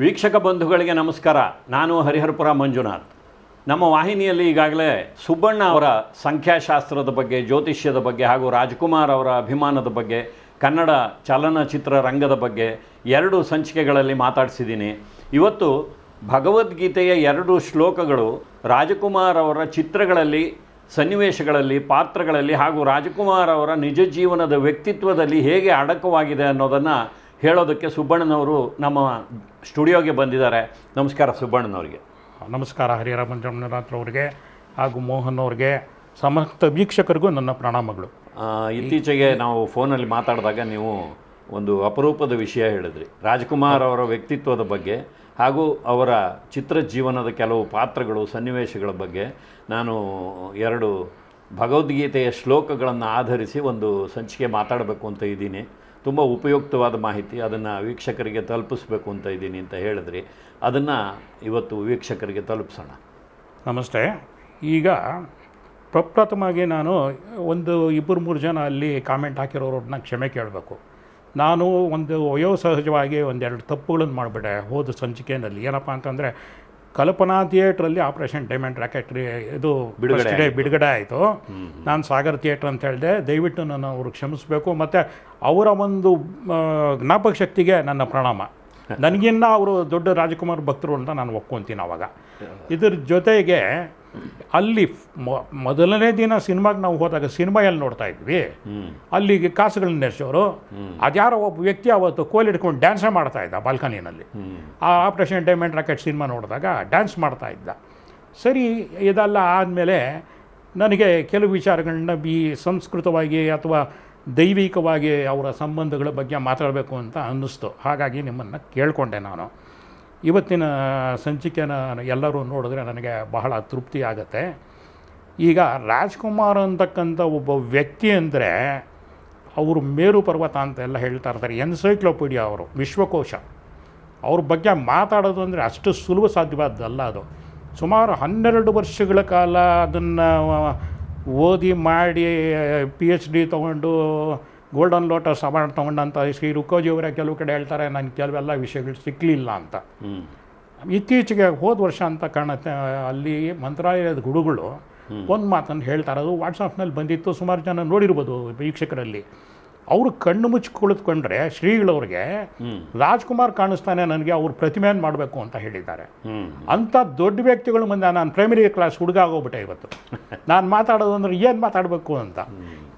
ವೀಕ್ಷಕ ಬಂಧುಗಳಿಗೆ ನಮಸ್ಕಾರ. ನಾನು ಹರಿಹರಪುರ ಮಂಜುನಾಥ್. ನಮ್ಮ ವಾಹಿನಿಯಲ್ಲಿ ಈಗಾಗಲೇ ಸುಬ್ಬಣ್ಣ ಅವರ ಸಂಖ್ಯಾಶಾಸ್ತ್ರದ ಬಗ್ಗೆ, ಜ್ಯೋತಿಷ್ಯದ ಬಗ್ಗೆ ಹಾಗೂ ರಾಜ್ಕುಮಾರ್ ಅವರ ಅಭಿಮಾನದ ಬಗ್ಗೆ, ಕನ್ನಡ ಚಲನಚಿತ್ರ ರಂಗದ ಬಗ್ಗೆ ಎರಡು ಸಂಚಿಕೆಗಳಲ್ಲಿ ಮಾತಾಡಿಸಿದ್ದೀನಿ. ಇವತ್ತು ಭಗವದ್ಗೀತೆಯ ಎರಡು ಶ್ಲೋಕಗಳು ರಾಜಕುಮಾರ್ ಅವರ ಚಿತ್ರಗಳಲ್ಲಿ, ಸನ್ನಿವೇಶಗಳಲ್ಲಿ, ಪಾತ್ರಗಳಲ್ಲಿ ಹಾಗೂ ರಾಜಕುಮಾರ್ ಅವರ ನಿಜ ಜೀವನದ ವ್ಯಕ್ತಿತ್ವದಲ್ಲಿ ಹೇಗೆ ಅಡಕವಾಗಿದೆ ಅನ್ನೋದನ್ನು ಹೇಳೋದಕ್ಕೆ ಸುಬ್ಬಣ್ಣನವರು ನಮ್ಮ ಸ್ಟುಡಿಯೋಗೆ ಬಂದಿದ್ದಾರೆ. ನಮಸ್ಕಾರ ಸುಬ್ಬಣ್ಣನವರಿಗೆ. ನಮಸ್ಕಾರ ಹರಿಹರ ಮಂಜುನಾಥ್ರವ್ರಿಗೆ ಹಾಗೂ ಮೋಹನ್ ಅವ್ರಿಗೆ ಸಮಸ್ತ ವೀಕ್ಷಕರಿಗೂ ನನ್ನ ಪ್ರಣಾಮಗಳು. ಇತ್ತೀಚೆಗೆ ನಾವು ಫೋನಲ್ಲಿ ಮಾತಾಡಿದಾಗ ನೀವು ಒಂದು ಅಪರೂಪದ ವಿಷಯ ಹೇಳಿದ್ರಿ. ರಾಜ್ಕುಮಾರ್ ಅವರ ವ್ಯಕ್ತಿತ್ವದ ಬಗ್ಗೆ ಹಾಗೂ ಅವರ ಚಿತ್ರ ಜೀವನದ ಕೆಲವು ಪಾತ್ರಗಳು ಸನ್ನಿವೇಶಗಳ ಬಗ್ಗೆ ನಾನು ಎರಡು ಭಗವದ್ಗೀತೆಯ ಶ್ಲೋಕಗಳನ್ನು ಆಧರಿಸಿ ಒಂದು ಸಂಚಿಕೆ ಮಾತಾಡಬೇಕು ಅಂತ ಇದ್ದೀನಿ. ತುಂಬ ಉಪಯುಕ್ತವಾದ ಮಾಹಿತಿ. ಅದನ್ನು ವೀಕ್ಷಕರಿಗೆ ತಲುಪಿಸ್ಬೇಕು ಅಂತ ಇದ್ದೀನಿ ಅಂತ ಹೇಳಿದ್ರಿ ಅದನ್ನು ಇವತ್ತು ವೀಕ್ಷಕರಿಗೆ ತಲುಪಿಸೋಣ. ನಮಸ್ತೆ. ಈಗ ಪ್ರಪ್ರಥಮವಾಗಿ ನಾನು ಒಂದು ಇಬ್ಬರು ಮೂರು ಜನ ಅಲ್ಲಿ ಕಾಮೆಂಟ್ ಹಾಕಿರೋರನ್ನ ಕ್ಷಮೆ ಕೇಳಬೇಕು. ನಾನು ಒಂದು ವಯೋಸಹಜವಾಗಿ ಒಂದೆರಡು ತಪ್ಪುಗಳನ್ನು ಮಾಡಿಬಿಟ್ಟೆ ಹೋದ ಸಂಚಿಕೆಯಲ್ಲಿ. ಏನಪ್ಪ ಅಂತಂದರೆ ಕಲ್ಪನಾ ಥಿಯೇಟ್ರಲ್ಲಿ ಆಪರೇಷನ್ ಡೈಮಂಡ್ ರಾಕೆಟ್ರಿ ಇದು ಬಿಡುಗಡೆ ಬಿಡುಗಡೆ ಆಯಿತು. ನಾನು ಸಾಗರ್ ಥಿಯೇಟ್ರ್ ಅಂತ ಹೇಳಿದೆ ದಯವಿಟ್ಟು ನಾನು ಅವ್ರಿಗೆ ಕ್ಷಮಿಸಬೇಕು ಮತ್ತು ಅವರ ಒಂದು ಜ್ಞಾಪಕ ಶಕ್ತಿಗೆ ನನ್ನ ಪ್ರಣಾಮ. ನನಗಿನ್ನ ಅವರು ದೊಡ್ಡ ರಾಜಕುಮಾರ್ ಭಕ್ತರು ಅಂತ ನಾನು ಒಪ್ಕೊತೀನಿ ಅವಾಗ. ಇದ್ರ ಜೊತೆಗೆ ಅಲ್ಲಿ ಮೊದಲನೇ ದಿನ ಸಿನಿಮಾಗೆ ನಾವು ಹೋದಾಗ ಸಿನಿಮಾ ಎಲ್ಲಿ ನೋಡ್ತಾ ಇದ್ವಿ? ಅಲ್ಲಿಗೆ ಕಾಸುಗಳನ್ನ ನೆರೆಸೋರು. ಅದ್ಯಾರೋ ಒಬ್ಬ ವ್ಯಕ್ತಿ ಅವತ್ತು ಕೋಲ್ ಹಿಡ್ಕೊಂಡು ಡ್ಯಾನ್ಸೇ ಮಾಡ್ತಾ ಇದ್ದ ಬಾಲ್ಕನಿನಲ್ಲಿ. ಆ ಆಪ್ರೇಷನ್ ಡೈಮಂಡ್ ರಾಕೆಟ್ ಸಿನಿಮಾ ನೋಡಿದಾಗ ಡ್ಯಾನ್ಸ್ ಮಾಡ್ತಾ ಇದ್ದ. ಸರಿ ಇದೆಲ್ಲ ಆದಮೇಲೆ ನನಗೆ ಕೆಲವು ವಿಚಾರಗಳನ್ನ ಈ ಸಂಸ್ಕೃತವಾಗಿ ಅಥವಾ ದೈವಿಕವಾಗಿ ಅವರ ಸಂಬಂಧಗಳ ಬಗ್ಗೆ ಮಾತಾಡಬೇಕು ಅಂತ ಅನ್ನಿಸ್ತು. ಹಾಗಾಗಿ ನಿಮ್ಮನ್ನು ಕೇಳಿಕೊಂಡೆ ನಾನು. ಇವತ್ತಿನ ಸಂಚಿಕೆನ ಎಲ್ಲರೂ ನೋಡಿದ್ರೆ ನನಗೆ ಬಹಳ ತೃಪ್ತಿ ಆಗುತ್ತೆ. ಈಗ ರಾಜ್ಕುಮಾರ್ ಅಂತಕ್ಕಂಥ ಒಬ್ಬ ವ್ಯಕ್ತಿ ಅಂದರೆ ಅವರು ಮೇರು ಪರ್ವತ ಅಂತ ಎಲ್ಲ ಹೇಳ್ತಾ ಇರ್ತಾರೆ. ಎನ್ಸೈಕ್ಲೋಪೀಡಿಯಾ ಅವರು, ವಿಶ್ವಕೋಶ. ಅವ್ರ ಬಗ್ಗೆ ಮಾತಾಡೋದು ಅಂದರೆ ಅಷ್ಟು ಸುಲಭ ಸಾಧ್ಯವಾದ್ದಲ್ಲ ಅದು. ಸುಮಾರು ಹನ್ನೆರಡು ವರ್ಷಗಳ ಕಾಲ ಅದನ್ನು ಓದಿ ಮಾಡಿ ಪಿ ಎಚ್ ಡಿ ತೊಗೊಂಡು ಗೋಲ್ಡನ್ ಲೋಟಸ್ ಅವಾರ್ಡ್ ತೊಗೊಂಡಂಥ ಶ್ರೀ ರುಕೋಜಿಯವರೇ ಕೆಲವು ಕಡೆ ಹೇಳ್ತಾರೆ ನನಗೆ ಕೆಲವೆಲ್ಲ ವಿಷಯಗಳು ಸಿಕ್ಕಲಿಲ್ಲ ಅಂತ. ಇತ್ತೀಚೆಗೆ ಹೋದ ವರ್ಷ ಅಂತ ಕಾಣುತ್ತೆ ಅಲ್ಲಿ ಮಂತ್ರಾಲಯದ ಗುಡುಗಳು ಒಂದು ಮಾತನ್ನು ಹೇಳ್ತಾರೆ ಅದು ವಾಟ್ಸಪ್ನಲ್ಲಿ ಬಂದಿತ್ತು ಸುಮಾರು ಜನ ನೋಡಿರ್ಬೋದು ವೀಕ್ಷಕರಲ್ಲಿ. ಅವರು ಕಣ್ಣು ಮುಚ್ಚಿ ಕುಳಿತುಕೊಂಡ್ರೆ ಶ್ರೀಗಳವ್ರಿಗೆ ರಾಜ್ಕುಮಾರ್ ಕಾಣಿಸ್ತಾನೆ ನನಗೆ ಅವ್ರ ಪ್ರತಿಮೆಯನ್ನು ಮಾಡಬೇಕು ಅಂತ ಹೇಳಿದ್ದಾರೆ. ಅಂಥ ದೊಡ್ಡ ವ್ಯಕ್ತಿಗಳ ಮುಂದೆ ನಾನು ಪ್ರೈಮರಿ ಕ್ಲಾಸ್ ಹುಡುಗ ಆಗೋಗ್ಬಿಟ್ಟೆ ಇವತ್ತು. ನಾನು ಮಾತಾಡೋದು ಅಂದ್ರೆ ಏನು ಮಾತಾಡಬೇಕು ಅಂತ.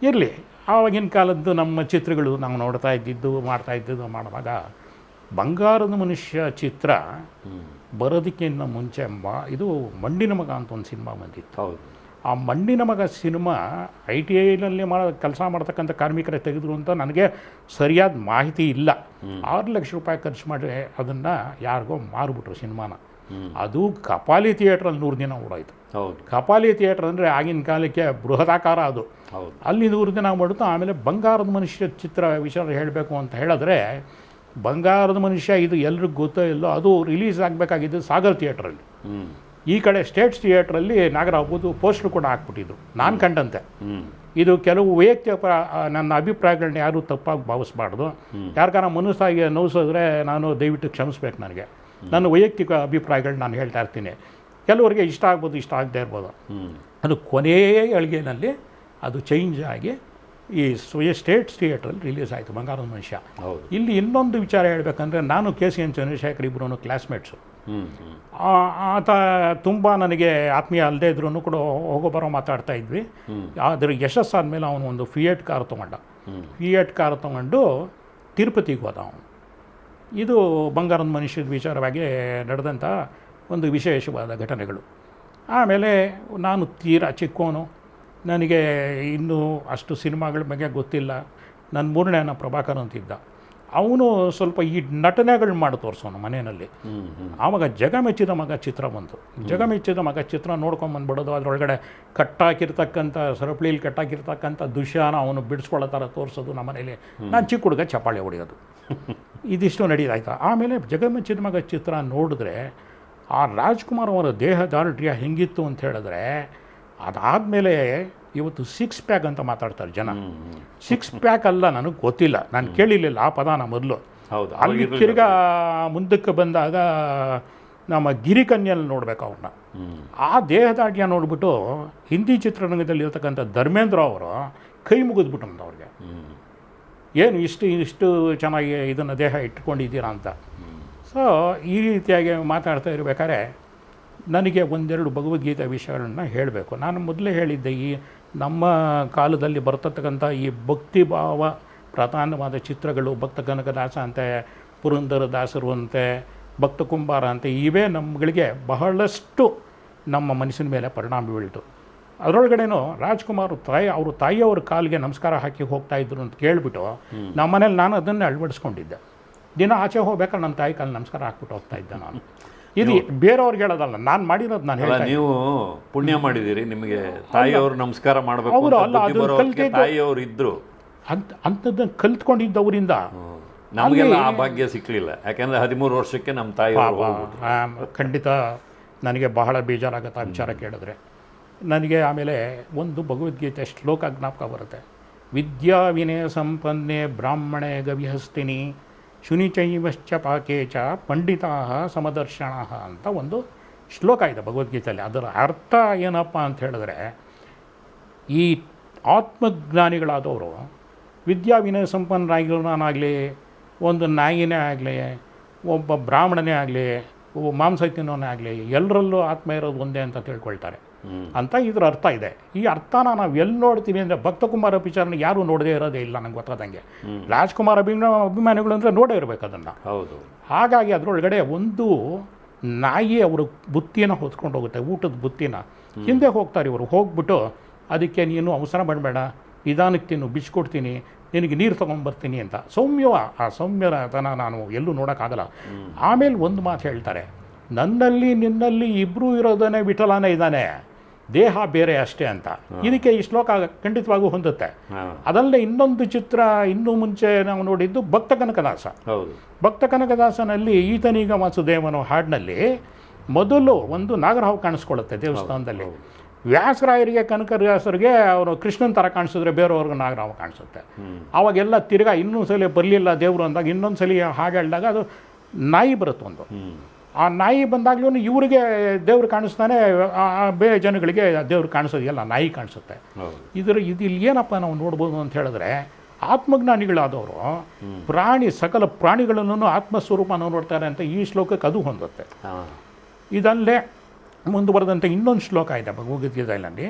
ಇರಲಿ ಆವಾಗಿನ ಕಾಲದ್ದು ನಮ್ಮ ಚಿತ್ರಗಳು ನಾವು ನೋಡ್ತಾ ಇದ್ದಿದ್ದು ಮಾಡ್ತಾ ಇದ್ದಿದ್ದು ಮಾಡುವಾಗ ಬಂಗಾರದ ಮನುಷ್ಯ ಚಿತ್ರ ಬರೋದಕ್ಕಿಂತ ಮುಂಚೆ ಎಂಬ ಇದು ಮಂಡಿನ ಮಗ ಅಂತ ಒಂದು ಸಿನಿಮಾ ಬಂದಿತ್ತು. ಹೌದು. ಆ ಮಣ್ಣಿನ ಮಗ ಸಿನಿಮಾ ಐ ಟಿ ಐನಲ್ಲಿ ಮಾಡೋ ಕೆಲಸ ಮಾಡ್ತಕ್ಕಂಥ ಕಾರ್ಮಿಕರೇ ತೆಗೆದ್ರು ಅಂತ ನನಗೆ ಸರಿಯಾದ ಮಾಹಿತಿ ಇಲ್ಲ. ಆರು ಲಕ್ಷ ರೂಪಾಯಿ ಖರ್ಚು ಮಾಡಿ ಅದನ್ನು ಯಾರಿಗೋ ಮಾರಿಬಿಟ್ರು ಸಿನಿಮಾನ. ಅದು ಕಪಾಲಿ ಥಿಯೇಟ್ರಲ್ಲಿ ನೂರು ದಿನ ಓಡಾಯಿತು. ಹೌದು. ಕಪಾಲಿ ಥಿಯೇಟ್ರ್ ಅಂದರೆ ಆಗಿನ ಕಾಲಕ್ಕೆ ಬೃಹದಾಕಾರ ಅದು. ಹೌದು. ಅಲ್ಲಿ ನೂರು ದಿನ ಮಾಡಿತು ಆಮೇಲೆ ಬಂಗಾರದ ಮನುಷ್ಯ ಚಿತ್ರ ವಿಚಾರ ಹೇಳಬೇಕು ಅಂತ ಹೇಳಿದ್ರೆ ಬಂಗಾರದ ಮನುಷ್ಯ ಇದು ಎಲ್ರಿಗೂ ಗೊತ್ತೋ ಇಲ್ಲೋ ಅದು ರಿಲೀಸ್ ಆಗಬೇಕಾಗಿದ್ದು ಸಾಗರ್ ಥಿಯೇಟ್ರಲ್ಲಿ. ಈ ಕಡೆ ಸ್ಟೇಟ್ಸ್ ಥಿಯೇಟ್ರಲ್ಲಿ ನಾಗರಾವ್ಬೋದು ಪೋಸ್ಟ್ರು ಕೂಡ ಹಾಕ್ಬಿಟ್ಟಿದ್ರು ನಾನು ಕಂಡಂತೆ. ಇದು ಕೆಲವು ವೈಯಕ್ತಿಕ ಪ್ರ- ನನ್ನ ಅಭಿಪ್ರಾಯಗಳನ್ನ ಯಾರೂ ತಪ್ಪಾಗಿ ಭಾವಿಸ್ಬಾರ್ದು. ಯಾರಿಗಾರ ಮನಸ್ಸಾಗಿ ನೋವಿಸಿದ್ರೆ ನಾನು ದಯವಿಟ್ಟು ಕ್ಷಮಿಸ್ಬೇಕು ನನಗೆ. ನನ್ನ ವೈಯಕ್ತಿಕ ಅಭಿಪ್ರಾಯಗಳನ್ನ ನಾನು ಹೇಳ್ತಾ ಇರ್ತೀನಿ. ಕೆಲವರಿಗೆ ಇಷ್ಟ ಆಗ್ಬೋದು ಇಷ್ಟ ಆಗದೆ ಇರ್ಬೋದು. ಅದು ಕೊನೆಯ ಅಳಿಗೆನಲ್ಲಿ ಅದು ಚೇಂಜ್ ಆಗಿ ಈ ಸ್ವಯ ಸ್ಟೇಟ್ಸ್ ಥಿಯೇಟ್ರಲ್ಲಿ ರಿಲೀಸ್ ಆಯಿತು ಬಂಗಾರದ ಮನುಷ್ಯ ಇಲ್ಲಿ ಇನ್ನೊಂದು ವಿಚಾರ ಹೇಳಬೇಕಂದ್ರೆ ನಾನು ಕೆ ಸಿ ಎನ್ ಚಂದ್ರಶೇಖರ್ ಇಬ್ಬರೂ ಕ್ಲಾಸ್ಮೇಟ್ಸು ಆತ ತುಂಬ ನನಗೆ ಆತ್ಮೀಯ ಅಲ್ಲದೆ ಇದ್ರೂ ಕೂಡ ಹೋಗೋ ಬರೋ ಮಾತಾಡ್ತಾ ಇದ್ವಿ. ಆದರೆ ಯಶಸ್ಸಾದ್ಮೇಲೆ ಅವನು ಒಂದು ಫಿಯೇಟ್ ಕಾರ್ ತೊಗೊಂಡ. ಫಿಯೇಟ್ ಕಾರ್ ತೊಗೊಂಡು ತಿರುಪತಿಗೆ ಹೋದ ಅವನು. ಇದು ಬಂಗಾರದ ಮನುಷ್ಯದ ವಿಚಾರವಾಗಿ ನಡೆದಂಥ ಒಂದು ವಿಶೇಷವಾದ ಘಟನೆಗಳು. ಆಮೇಲೆ ನಾನು ತೀರಾ ಚಿಕ್ಕೋನು. ನನಗೆ ಇನ್ನೂ ಅಷ್ಟು ಸಿನಿಮಾಗಳ ಬಗ್ಗೆ ಗೊತ್ತಿಲ್ಲ. ನನ್ನ ಮೂರನೇ ಅಣ್ಣ ಪ್ರಭಾಕರ್ ಅಂತಿದ್ದ. ಅವನು ಸ್ವಲ್ಪ ಈ ನಟನೆಗಳು ಮಾಡಿ ತೋರಿಸೋನು ಮನೆಯಲ್ಲಿ. ಆವಾಗ ಜಗ ಮೆಚ್ಚಿದ ಮಗ ಚಿತ್ರ ಬಂತು. ಜಗ ಮೆಚ್ಚಿದ ಮಗ ಚಿತ್ರ ನೋಡ್ಕೊಂಬಂದ್ಬಿಡೋದು ಅದರೊಳಗಡೆ ಕಟ್ಟಾಕಿರ್ತಕ್ಕಂಥ ಸರಪಳಿಲಿ ಕಟ್ಟಾಕಿರ್ತಕ್ಕಂಥ ದೃಶ್ಯನ ಅವನು ಬಿಡಿಸ್ಕೊಳ್ಳೋ ಥರ ತೋರಿಸೋದು ನಮ್ಮ ಮನೇಲಿ. ನಾನು ಚಿಕ್ಕ ಹುಡುಗ ಚಪ್ಪಾಳೆ ಹೊಡೆಯೋದು. ಇದಿಷ್ಟು ನಡೀತಾಯ್ತು ಆಮೇಲೆ ಜಗ ಮೆಚ್ಚಿದ ಮಗ ಚಿತ್ರ ನೋಡಿದ್ರೆ ಆ ರಾಜ್ಕುಮಾರ್ ಅವರ ದೇಹ ದಾರ್ಢ್ಯ ಹೆಂಗಿತ್ತು ಅಂತ ಹೇಳಿದ್ರೆ ಅದಾದಮೇಲೆ ಇವತ್ತು ಸಿಕ್ಸ್ ಪ್ಯಾಕ್ ಅಂತ ಮಾತಾಡ್ತಾರೆ ಜನ. ಸಿಕ್ಸ್ ಪ್ಯಾಕ್ ಅಲ್ಲ ನನಗೆ ಗೊತ್ತಿಲ್ಲ. ನಾನು ಕೇಳಿರಲಿಲ್ಲ ಆ ಪದಾನ ಮೊದಲು. ಹೌದು ಅಲ್ಲಿ ತಿರ್ಗಾ ಮುಂದಕ್ಕೆ ಬಂದಾಗ ನಮ್ಮ ಗಿರಿಕನ್ಯಲ್ಲಿ ನೋಡ್ಬೇಕು ಅವ್ರನ್ನ ಆ ದೇಹದಾಢ್ಯ ನೋಡ್ಬಿಟ್ಟು ಹಿಂದಿ ಚಿತ್ರರಂಗದಲ್ಲಿ ಇರ್ತಕ್ಕಂಥ ಧರ್ಮೇಂದ್ರ ಅವರು ಕೈ ಮುಗಿದ್ಬಿಟ್ಟು ಅವ್ರಿಗೆ ಏನು ಇಷ್ಟು ಇಷ್ಟು ಚೆನ್ನಾಗಿ ಇದನ್ನು ದೇಹ ಇಟ್ಕೊಂಡಿದ್ದೀರಾ ಅಂತ. ಸೊ ಈ ರೀತಿಯಾಗಿ ಮಾತಾಡ್ತಾ ಇರಬೇಕಾದ್ರೆ ನನಗೆ ಒಂದೆರಡು ಭಗವದ್ಗೀತೆ ವಿಷಯಗಳನ್ನ ಹೇಳಬೇಕು. ನಾನು ಮೊದಲೇ ಹೇಳಿದ್ದೆ ಈ ನಮ್ಮ ಕಾಲದಲ್ಲಿ ಬರ್ತಕ್ಕಂಥ ಈ ಭಕ್ತಿ ಭಾವ ಪ್ರಧಾನವಾದ ಚಿತ್ರಗಳು ಭಕ್ತ ಕನಕದಾಸ ಅಂತೆ ಪುರಂದರ ದಾಸರು ಅಂತೆ ಭಕ್ತ ಕುಂಬಾರ ಅಂತೆ ಇವೇ ನಮ್ಗಳಿಗೆ ಬಹಳಷ್ಟು ನಮ್ಮ ಮನಸ್ಸಿನ ಮೇಲೆ ಪರಿಣಾಮ ಬೀಳಿತು. ಅದರೊಳಗಡೆನೂ ರಾಜ್ಕುಮಾರ್ ತಾಯಿ ಅವರು ತಾಯಿಯವ್ರ ಕಾಲಿಗೆ ನಮಸ್ಕಾರ ಹಾಕಿ ಹೋಗ್ತಾ ಇದ್ರು ಅಂತ ಕೇಳಿಬಿಟ್ಟು ನಮ್ಮ ಮನೇಲಿ ನಾನು ಅದನ್ನು ಅಳವಡಿಸ್ಕೊಂಡಿದ್ದೆ. ದಿನ ಆಚೆ ಹೋಗ್ಬೇಕಾದ್ರೆ ನಮ್ಮ ತಾಯಿ ಕಾಲು ನಮಸ್ಕಾರ ಹಾಕ್ಬಿಟ್ಟು ಹೋಗ್ತಾ ಇದ್ದೆ ನಾನು. ಇದು ಬೇರೆಯವ್ರಿಗೆ ಹೇಳೋದಲ್ಲ ನಾನು ಮಾಡಿರೋದು ನಾನು ಹೇಳ ನೀವು ಪುಣ್ಯ ಮಾಡಿದ್ದೀರಿ ನಿಮಗೆ ತಾಯಿಯವರು ನಮಸ್ಕಾರ ಮಾಡಬೇಕು ತಾಯಿಯವರು ಇದ್ರು. ಅಂತ ಅಂಥದ್ದನ್ನು ಕಲ್ತ್ಕೊಂಡಿದ್ದವರಿಂದ ನಮಗೆಲ್ಲ ಆ ಭಾಗ್ಯ ಸಿಕ್ಕಲಿಲ್ಲ ಯಾಕೆಂದ್ರೆ ಹದಿಮೂರು ವರ್ಷಕ್ಕೆ ನಮ್ಮ ಪಾಪ ಖಂಡಿತ ನನಗೆ ಬಹಳ ಬೇಜಾರಾಗುತ್ತೆ ಆ ವಿಚಾರ ಕೇಳಿದ್ರೆ. ನನಗೆ ಆಮೇಲೆ ಒಂದು ಭಗವದ್ಗೀತೆ ಶ್ಲೋಕ ಜ್ಞಾಪಕ ಬರುತ್ತೆ. ವಿದ್ಯಾ ವಿನಯ ಸಂಪನ್ನೆ ಬ್ರಾಹ್ಮಣೆ ಗವಿಹಸ್ತಿನಿ ಶುನಿಚೈವಶ್ಚ ಪಾಕೆ ಚ ಪಂಡಿತಾ ಸಮದರ್ಶನ ಅಂತ ಒಂದು ಶ್ಲೋಕ ಇದೆ ಭಗವದ್ಗೀತೆಯಲ್ಲಿ ಅದರ ಅರ್ಥ ಏನಪ್ಪ ಅಂತ ಹೇಳಿದ್ರೆ, ಈ ಆತ್ಮಜ್ಞಾನಿಗಳಾದವರು ವಿದ್ಯಾ ವಿನಯ ಸಂಪನ್ನರಾಗಿರೋನಾಗಲಿ ಒಂದು ನಾಯಿನೇ ಆಗಲಿ, ಒಬ್ಬ ಬ್ರಾಹ್ಮಣನೇ ಆಗಲಿ, ಒಬ್ಬ ಮಾಂಸ ತಿನ್ನೋನೇ ಆಗಲಿ, ಎಲ್ಲರಲ್ಲೂ ಆತ್ಮ ಇರೋದು ಒಂದೇ ಅಂತ ತಿಳ್ಕೊಳ್ತಾರೆ. ಅಂತ ಇದ್ರ ಅರ್ಥ ಇದೆ. ಈ ಅರ್ಥನ ನಾವು ಎಲ್ಲಿ ನೋಡ್ತೀವಿ ಅಂದರೆ ಭಕ್ತಕುಮಾರ ಪಿಕ್ಚರ್ನ ಯಾರೂ ನೋಡದೇ ಇರೋದೇ ಇಲ್ಲ ನಂಗೆ ಗೊತ್ತಾದಂಗೆ. ರಾಜ್ಕುಮಾರ್ ಅಭಿಮಾನ ಅಭಿಮಾನಿಗಳು ಅಂದರೆ ನೋಡೇ ಇರಬೇಕು ಅದನ್ನು. ಹೌದು. ಹಾಗಾಗಿ ಅದರೊಳಗಡೆ ಒಂದು ನಾಯಿ ಅವರು ಬುತ್ತಿನ ಹೊತ್ಕೊಂಡು ಹೋಗುತ್ತೆ ಊಟದ ಬುತ್ತಿನ. ಹಿಂದೆ ಹೋಗ್ತಾರೆ ಇವರು. ಹೋಗ್ಬಿಟ್ಟು ಅದಕ್ಕೆ ನೀನು ಅವಸರ ಮಾಡಬೇಡ ನಿಧಾನಕ್ಕೆ ತಿನ್ನು ಬಿಚ್ಕೊಡ್ತೀನಿ ನಿನಗೆ ನೀರು ತೊಗೊಂಬರ್ತೀನಿ ಅಂತ. ಸೌಮ್ಯವ ಆ ಸೌಮ್ಯತನ ನಾನು ಎಲ್ಲೂ ನೋಡೋಕ್ಕಾಗಲ್ಲ. ಆಮೇಲೆ ಒಂದು ಮಾತು ಹೇಳ್ತಾರೆ ನನ್ನಲ್ಲಿ ನಿನ್ನಲ್ಲಿ ಇಬ್ಬರೂ ಇರೋದನ್ನೇ ವಿಠಲನೇ ಇದ್ದಾನೆ. ದೇಹ ಬೇರೆ ಅಷ್ಟೇ ಅಂತ. ಇದಕ್ಕೆ ಈ ಶ್ಲೋಕ ಖಂಡಿತವಾಗೂ ಹೊಂದುತ್ತೆ. ಅದಲ್ಲದೆ ಇನ್ನೊಂದು ಚಿತ್ರ ಇನ್ನೂ ಮುಂಚೆ ನಾವು ನೋಡಿದ್ದು ಭಕ್ತ ಕನಕದಾಸ. ಭಕ್ತ ಕನಕದಾಸನಲ್ಲಿ ಈತನೀಗ ವಾಸುದೇವನ ಹಾಡಿನಲ್ಲಿ ಮೊದಲು ಒಂದು ನಾಗರಹಾವು ಕಾಣಿಸ್ಕೊಳ್ಳುತ್ತೆ ದೇವಸ್ಥಾನದಲ್ಲಿ. ವ್ಯಾಸರಾಯರಿಗೆ ಕನಕದಾಸರಿಗೆ ಅವರು ಕೃಷ್ಣನ ಥರ ಕಾಣಿಸಿದ್ರೆ ಬೇರೆಯವ್ರಿಗೆ ನಾಗರಹಾವು ಕಾಣಿಸುತ್ತೆ. ಆವಾಗೆಲ್ಲ ಅವಾಗೆಲ್ಲ ತಿರ್ಗಾ ಇನ್ನೊಂದು ಸಲ ಬರಲಿಲ್ಲ ದೇವರು ಅಂದಾಗ ಇನ್ನೊಂದು ಸಲ ಹಾಡು ಹೇಳಿದಾಗ ಅದು ನಾಯಿ ಬರುತ್ತೆ ಒಂದು ಆ ನಾಯಿ ಬಂದಾಗ್ಲೂ ಇವರಿಗೆ ದೇವ್ರು ಕಾಣಿಸ್ತಾನೆ ಬೇರೆ ಜನಗಳಿಗೆ ದೇವ್ರು ಕಾಣಿಸೋದಿಲ್ಲ ನಾಯಿ ಕಾಣಿಸುತ್ತೆ. ಇದರ ಇದಿಲ್ಲಿ ಇದು ಇಲ್ಲಿ ಏನಪ್ಪ ನಾವು ನೋಡ್ಬೋದು ಅಂತ ಹೇಳಿದ್ರೆ ಆತ್ಮಜ್ಞಾನಿಗಳಾದವರು ಪ್ರಾಣಿ ಸಕಲ ಪ್ರಾಣಿಗಳನ್ನು ಆತ್ಮಸ್ವರೂಪ ನೋಡ್ತಾರೆ ಅಂತ ಈ ಶ್ಲೋಕಕ್ಕೆ ಅದು ಹೊಂದುತ್ತೆ. ಇದಲ್ಲೇ ಮುಂದುವರೆದಂತೆ ಇನ್ನೊಂದು ಶ್ಲೋಕ ಇದೆ ಭಗವದ್ಗೀತೆಯಲ್ಲಿ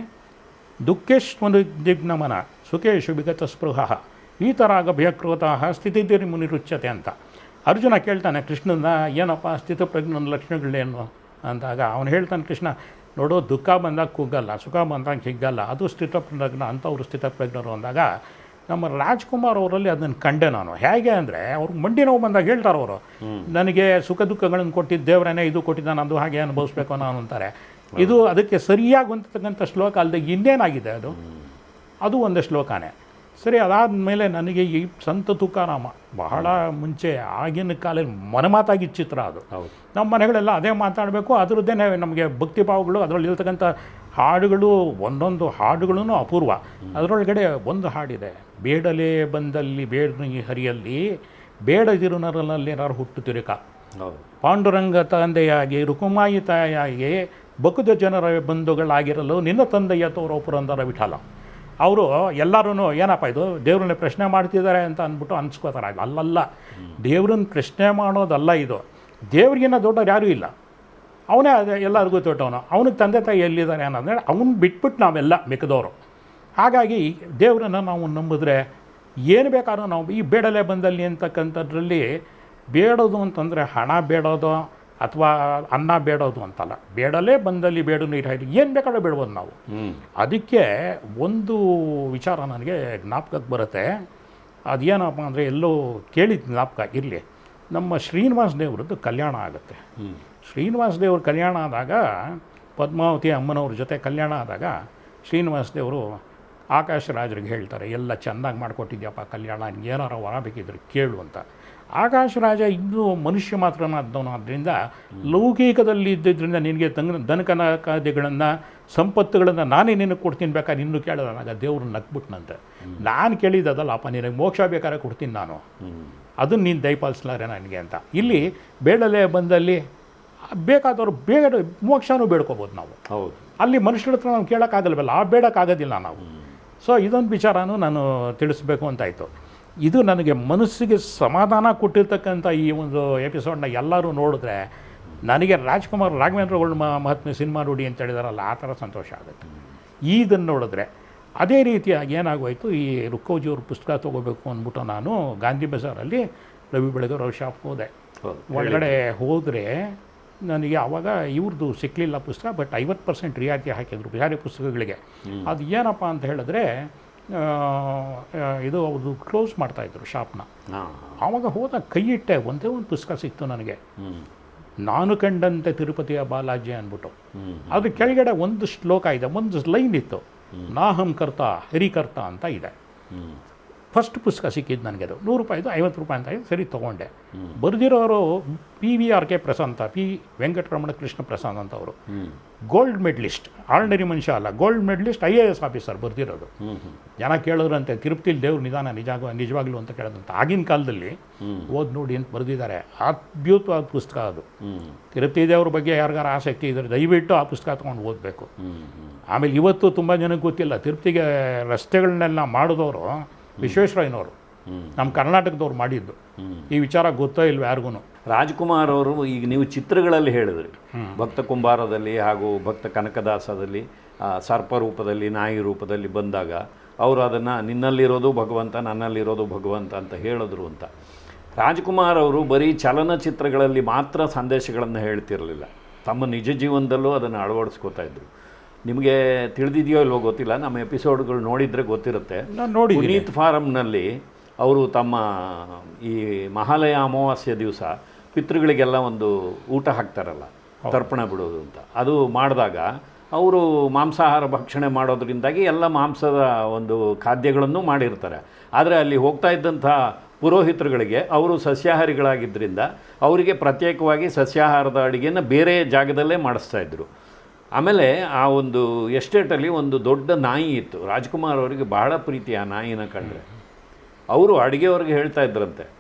ದುಃಖೇಶ್ ಒಂದು ದಿಗ್ನಮನ ಸುಖೇಶು ವಿಗತ ಸ್ಪೃಹ ಈ ಥರ ಭಯಕ್ರೋತ ಸ್ಥಿತಿದಿರಿ ಮುನಿರುಚ್ಯತೆ ಅಂತ. ಅರ್ಜುನ ಕೇಳ್ತಾನೆ ಕೃಷ್ಣನ ಏನಪ್ಪ ಸ್ಥಿತಪ್ರಜ್ಞನ ಲಕ್ಷಣಗಳೇನು ಅಂದಾಗ ಅವನು ಹೇಳ್ತಾನೆ ಕೃಷ್ಣ ನೋಡು ದುಃಖ ಬಂದಾಗ ಕುಗ್ಗಲ್ಲ ಸುಖ ಬಂದಾಗ ಹಿಗ್ಗಲ್ಲ ಅದು ಸ್ಥಿತಪ್ರಜ್ಞ ಅಂಥವ್ರು ಸ್ಥಿತಪ್ರಜ್ಞರು ಅಂದಾಗ ನಮ್ಮ ರಾಜ್ಕುಮಾರ್ ಅವರಲ್ಲಿ ಅದನ್ನು ಕಂಡೆ ನಾನು. ಹೇಗೆ ಅಂದರೆ ಅವ್ರಿಗೆ ಮಂಡಿ ನೋವು ಬಂದಾಗ ಹೇಳ್ತಾರೆ ಅವರು. ನನಗೆ ಸುಖ ದುಃಖಗಳನ್ನು ಕೊಟ್ಟಿದ್ದ ದೇವರೇ ಇದು ಕೊಟ್ಟಿದ್ದಾನೆ ಅದು ಹಾಗೆ ಅನುಭವಿಸ್ಬೇಕು ನಾನು ಅಂತಾರೆ. ಇದು ಅದಕ್ಕೆ ಸರಿಯಾಗಿ ಹೊಂದತಕ್ಕಂಥ ಶ್ಲೋಕ ಅಲ್ಲದೆ ಇನ್ನೇನಾಗಿದೆ ಅದು? ಅದು ಒಂದು ಶ್ಲೋಕನೇ. ಸರಿ ಅದಾದಮೇಲೆ ನನಗೆ ಈ ಸಂತ ತುಕಾರಾಮ ಬಹಳ ಮುಂಚೆ ಆಗಿನ ಕಾಲದಲ್ಲಿ ಮನಮಾತಾಗಿ ಚಿತ್ರ ಅದು. ನಮ್ಮ ಮನೆಗಳೆಲ್ಲ ಅದೇ ಮಾತಾಡಬೇಕು ಅದರದ್ದೇ ನಮಗೆ ಭಕ್ತಿಭಾವಗಳು ಅದರಲ್ಲಿ ಇರ್ತಕ್ಕಂಥ ಹಾಡುಗಳು ಒಂದೊಂದು ಹಾಡುಗಳೂ ಅಪೂರ್ವ. ಅದರೊಳಗಡೆ ಒಂದು ಹಾಡಿದೆ ಬೇಡಲೇ ಬಂದಲ್ಲಿ ಬೇಡ ಹರಿಯಲ್ಲಿ ಬೇಡದಿರುನರಲ್ಲಿ ಹುಟ್ಟು ತಿರುಕ. ಪಾಂಡುರಂಗ ತಂದೆಯಾಗಿ ರುಕುಮಾಯಿ ತಾಯಿಯಾಗಿ ಬಕುದ ಜನರ ಬಂಧುಗಳಾಗಿರಲು ನಿನ್ನ ತಂದೆಯ ತೋರೋ ಪುರಂದರ ವಿಠಲ. ಅವರು ಎಲ್ಲರೂ ಏನಪ್ಪ ಇದು, ದೇವ್ರನ್ನ ಪ್ರಶ್ನೆ ಮಾಡ್ತಿದ್ದಾರೆ ಅಂತ ಅಂದ್ಬಿಟ್ಟು ಅನ್ಸ್ಕೋತಾರೆ. ಅಲ್ಲಲ್ಲ, ದೇವ್ರನ್ನ ಪ್ರಶ್ನೆ ಮಾಡೋದಲ್ಲ ಇದು. ದೇವ್ರಿಗಿನ್ನ ದೊಡ್ಡವ್ರು ಯಾರೂ ಇಲ್ಲ. ಅವನೇ ಅದೇ ಎಲ್ಲರಿಗೂ ದೊಡ್ಡವನು. ಅವನಿಗೆ ತಂದೆ ತಾಯಿ ಎಲ್ಲಿದ್ದಾರೆ ಅನ್ನೋದ್ರೆ ಅವನು ಬಿಟ್ಬಿಟ್ಟು ನಾವೆಲ್ಲ ಮಿಕ್ಕದವರು ಹಾಗಾಗಿ ದೇವರನ್ನು ನಾವು ನಂಬಿದ್ರೆ ಏನು ಬೇಕಾದ್ರೂ ನಾವು ಈ ಬೇಡಲೆ ಬಂದಲ್ಲಿ ಅಂತಕ್ಕಂಥದ್ರಲ್ಲಿ ಬೇಡೋದು ಅಂತಂದರೆ ಹಣ ಬೇಡೋದು ಅಥವಾ ಅನ್ನ ಬೇಡೋದು ಅಂತಲ್ಲ. ಬೇಡಲೇ ಬಂದಲ್ಲಿ ಬೇಡ ನೀರು ಹಾಕಿ ಏನು ಬೇಕಾದ್ರೆ ಬೇಡ್ಬೋದು ನಾವು. ಅದಕ್ಕೆ ಒಂದು ವಿಚಾರ ನನಗೆ ಜ್ಞಾಪಕಕ್ಕೆ ಬರುತ್ತೆ. ಅದೇನಪ್ಪ ಅಂದರೆ ಎಲ್ಲೋ ಕೇಳಿದ್ದು ಜ್ಞಾಪಕ ಇರಲಿ. ನಮ್ಮ ಶ್ರೀನಿವಾಸ ದೇವ್ರದ್ದು ಕಲ್ಯಾಣ ಆಗುತ್ತೆ. ಶ್ರೀನಿವಾಸ ದೇವ್ರ ಕಲ್ಯಾಣ ಆದಾಗ ಪದ್ಮಾವತಿ ಅಮ್ಮನವ್ರ ಜೊತೆ ಕಲ್ಯಾಣ ಆದಾಗ ಶ್ರೀನಿವಾಸ ದೇವರು ಆಕಾಶ ರಾಜರಿಗೆ ಹೇಳ್ತಾರೆ ಎಲ್ಲ ಚೆಂದಾಗಿ ಮಾಡಿಕೊಟ್ಟಿದ್ಯಪ್ಪ ಕಲ್ಯಾಣ ಏನಾರ ವರ ಬೇಕಿದ್ರೆ ಕೇಳು ಅಂತ. ಆಕಾಶ ರಾಜ ಇನ್ನೂ ಮನುಷ್ಯ ಮಾತ್ರನಾದವನು ಆದ್ದರಿಂದ ಲೌಕಿಕದಲ್ಲಿ ಇದ್ದಿದ್ದರಿಂದ ನಿನಗೆ ತಂಗ ದನಕನಕಾದಿಗಳನ್ನು ಸಂಪತ್ತುಗಳನ್ನು ನಾನೇ ನಿನಗೆ ಕೊಡ್ತೀನಿ ಬೇಕಾದ್ರೆ ಇನ್ನೂ ನನಗೆ ದೇವ್ರು ನಕ್ಬಿಟ್ನಂತೆ ನಾನು ಕೇಳಿದ್ದಲ್ಲಪ್ಪ ನಿನಗೆ ಮೋಕ್ಷ ಬೇಕಾದ್ರೆ ಕೊಡ್ತೀನಿ ನಾನು. ಅದನ್ನು ನೀನು ದಯಪಾಲಿಸ್ಲಾರೆ ನನಗೆ ಅಂತ. ಇಲ್ಲಿ ಬೇಡಲೇ ಬಂದಲ್ಲಿ ಬೇಕಾದವರು ಬೇಗ ಮೋಕ್ಷನೂ ಬೇಡ್ಕೋಬೋದು ನಾವು. ಹೌದು. ಅಲ್ಲಿ ಮನುಷ್ಯರ ಹತ್ರ ನಾವು ಕೇಳೋಕ್ಕಾಗಲ್ವಲ್ಲ ಆ ಬೇಡಕ್ಕಾಗೋದಿಲ್ಲ ನಾವು. ಸೊ ಇದೊಂದು ವಿಚಾರನೂ ನಾನು ತಿಳಿಸ್ಬೇಕು ಅಂತಾಯಿತು ಇದು ನನಗೆ ಮನಸ್ಸಿಗೆ ಸಮಾಧಾನ ಕೊಟ್ಟಿರ್ತಕ್ಕಂಥ ಈ ಒಂದು ಎಪಿಸೋಡ್ನ ಎಲ್ಲರೂ ನೋಡಿದ್ರೆ ನನಗೆ ರಾಜ್ಕುಮಾರ್ ರಾಘವೇಂದ್ರ ರಾಘವೇಂದ್ರಗಳು ಮಹಾತ್ಮೆ ಸಿನಿಮಾ ನೋಡಿ ಅಂತ ಹೇಳಿದಾರಲ್ಲ ಆ ಥರ ಸಂತೋಷ ಆಗುತ್ತೆ. ಇದನ್ನು ನೋಡಿದ್ರೆ ಅದೇ ರೀತಿಯಾಗಿ ಏನಾಗೋಯಿತು ಈ ರುಕ್ಕೋಜಿಯವ್ರ ಪುಸ್ತಕ ತೊಗೋಬೇಕು ಅಂದ್ಬಿಟ್ಟು ನಾನು ಗಾಂಧಿ ಬಜಾರಲ್ಲಿ ರವಿ ಬೆಳಗೆರೆ ರವಿ ಶಾಪ್ಗೆ ಹೋದೆ. ಒಳಗಡೆ ಹೋದರೆ ನನಗೆ ಆವಾಗ ಇವ್ರದ್ದು ಸಿಕ್ಕಲಿಲ್ಲ ಪುಸ್ತಕ ಬಟ್ ಐವತ್ತು ಪರ್ಸೆಂಟ್ ರಿಯಾಯಿತಿ ಹಾಕಿದ್ರು ಬೇರೆ ಪುಸ್ತಕಗಳಿಗೆ. ಅದು ಏನಪ್ಪ ಅಂತ ಹೇಳಿದ್ರೆ ಇದು ಅವರು ಕ್ಲೋಸ್ ಮಾಡ್ತಾಯಿದ್ರು ಶಾಪ್ನ ಆವಾಗ ಹೋದಾಗ ಕೈ ಇಟ್ಟೆ ಒಂದೇ ಒಂದು ಪುಸ್ತಕ ಸಿಕ್ತು ನನಗೆ. ನಾನು ಕಂಡಂತೆ ತಿರುಪತಿಯ ಬಾಲಾಜಿ ಅಂದ್ಬಿಟ್ಟು. ಅದು ಕೆಳಗಡೆ ಒಂದು ಶ್ಲೋಕ ಇದೆ ಒಂದು ಲೈನ್ ಇತ್ತು. ನಾಹಂ ಕರ್ತ ಹರಿಕರ್ತ ಅಂತ ಇದೆ. ಫಸ್ಟ್ ಪುಸ್ತಕ ಸಿಕ್ಕಿದ್ದು ನನಗೆ ಅದು. ನೂರು ರೂಪಾಯಿದು ಐವತ್ತು ರೂಪಾಯಿ ಅಂತ ಸರಿ ತೊಗೊಂಡೆ. ಬರೆದಿರೋರು P V R K Prasad ಅಂತ ಪಿ ವೆಂಕಟರಮಣ ಕೃಷ್ಣ ಪ್ರಸಾದ್ ಅಂತ ಅವರು ಗೋಲ್ಡ್ ಮೆಡ್ಲಿಸ್ಟ್ ಆರ್ಡಿನರಿ ಮನುಷ್ಯ ಅಲ್ಲ gold medalist I A S officer ಬರೆದಿರೋದು. ಜನ ಕೇಳಿದ್ರಂತೆ ತಿರುಪತಿಲಿ ದೇವ್ರ ನಿಧಾನ ನಿಜಾಗ ನಿಜವಾಗ್ಲೂ ಅಂತ ಕೇಳೋದಂತ ಆಗಿನ ಕಾಲದಲ್ಲಿ ಓದಿ ನೋಡಿ ಅಂತ ಬರೆದಿದ್ದಾರೆ. ಅದ್ಭುತವಾದ ಪುಸ್ತಕ ಅದು. ತಿರುಪತಿ ದೇವ್ರ ಬಗ್ಗೆ ಯಾರಿಗಾರ ಆಸಕ್ತಿ ಇದ್ರೆ ದಯವಿಟ್ಟು ಆ ಪುಸ್ತಕ ತೊಗೊಂಡು ಓದಬೇಕು. ಆಮೇಲೆ ಇವತ್ತು ತುಂಬ ಜನಕ್ಕೆ ಗೊತ್ತಿಲ್ಲ ತಿರುಪತಿಗೆ ರಸ್ತೆಗಳನ್ನೆಲ್ಲ ಮಾಡಿದವರು ವಿಶ್ವೇಶ್ವರಯ್ಯನವರು. ನಮ್ಮ ಕರ್ನಾಟಕದವ್ರು ಮಾಡಿದ್ದು. ಈ ವಿಚಾರ ಗೊತ್ತೋ ಇಲ್ವ ಯಾರಿಗೂ ರಾಜ್ಕುಮಾರ್ ಅವರು ಈಗ ನೀವು ಚಿತ್ರಗಳಲ್ಲಿ ಹೇಳಿದ್ರಿ. ಭಕ್ತ ಕುಂಬಾರದಲ್ಲಿ ಹಾಗೂ ಭಕ್ತ ಕನಕದಾಸದಲ್ಲಿ ಸರ್ಪ ರೂಪದಲ್ಲಿ ನಾಯಿ ರೂಪದಲ್ಲಿ ಬಂದಾಗ ಅವರು ಅದನ್ನು ನಿನ್ನಲ್ಲಿರೋದು ಭಗವಂತ ನನ್ನಲ್ಲಿರೋದು ಭಗವಂತ ಅಂತ ಹೇಳಿದ್ರು ಅಂತ. ರಾಜ್ಕುಮಾರ್ ಅವರು ಬರೀ ಚಲನಚಿತ್ರಗಳಲ್ಲಿ ಮಾತ್ರ ಸಂದೇಶಗಳನ್ನು ಹೇಳ್ತಿರಲಿಲ್ಲ. ತಮ್ಮ ನಿಜ ಜೀವನದಲ್ಲೂ ಅದನ್ನು ಅಳವಡಿಸ್ಕೋತಾ ಇದ್ರು. ನಿಮಗೆ ತಿಳಿದಿದೆಯೋ ಇಲ್ವೋ ಗೊತ್ತಿಲ್ಲ. ನಮ್ಮ ಎಪಿಸೋಡ್ಗಳು ನೋಡಿದರೆ ಗೊತ್ತಿರುತ್ತೆ. ನಾನು ನೋಡಿ ಪುನೀತ್ ಫಾರಮ್ನಲ್ಲಿ ಅವರು ತಮ್ಮ ಈ ಮಹಾಲಯ ಅಮಾವಾಸ್ಯ ದಿವಸ ಪಿತೃಗಳಿಗೆಲ್ಲ ಒಂದು ಊಟ ಹಾಕ್ತಾರಲ್ಲ ತರ್ಪಣ ಬಿಡೋದು ಅಂತ. ಅದು ಮಾಡಿದಾಗ ಅವರು ಮಾಂಸಾಹಾರ ಭಕ್ಷಣೆ ಮಾಡೋದ್ರಿಂದಾಗಿ ಎಲ್ಲ ಮಾಂಸದ ಒಂದು ಖಾದ್ಯಗಳನ್ನು ಮಾಡಿರ್ತಾರೆ. ಆದರೆ ಅಲ್ಲಿ ಹೋಗ್ತಾ ಇದ್ದಂಥ ಪುರೋಹಿತರುಗಳಿಗೆ ಅವರು ಸಸ್ಯಾಹಾರಿಗಳಾಗಿದ್ದರಿಂದ ಅವರಿಗೆ ಪ್ರತ್ಯೇಕವಾಗಿ ಸಸ್ಯಾಹಾರದ ಅಡುಗೆಯನ್ನು ಬೇರೆ ಜಾಗದಲ್ಲೇ ಮಾಡಿಸ್ತಾ ಇದ್ರು. ಆಮೇಲೆ ಆ ಒಂದು ಎಸ್ಟೇಟಲ್ಲಿ ಒಂದು ದೊಡ್ಡ ನಾಯಿ ಇತ್ತು. ರಾಜ್ಕುಮಾರ್ ಅವರಿಗೆ ಬಹಳ ಪ್ರೀತಿ ಆ ನಾಯಿನ ಕಂಡ್ರೆ. ಅವರು ಅಡುಗೆಯವ್ರಿಗೆ ಹೇಳ್ತಾ ಇದ್ರಂತೆ.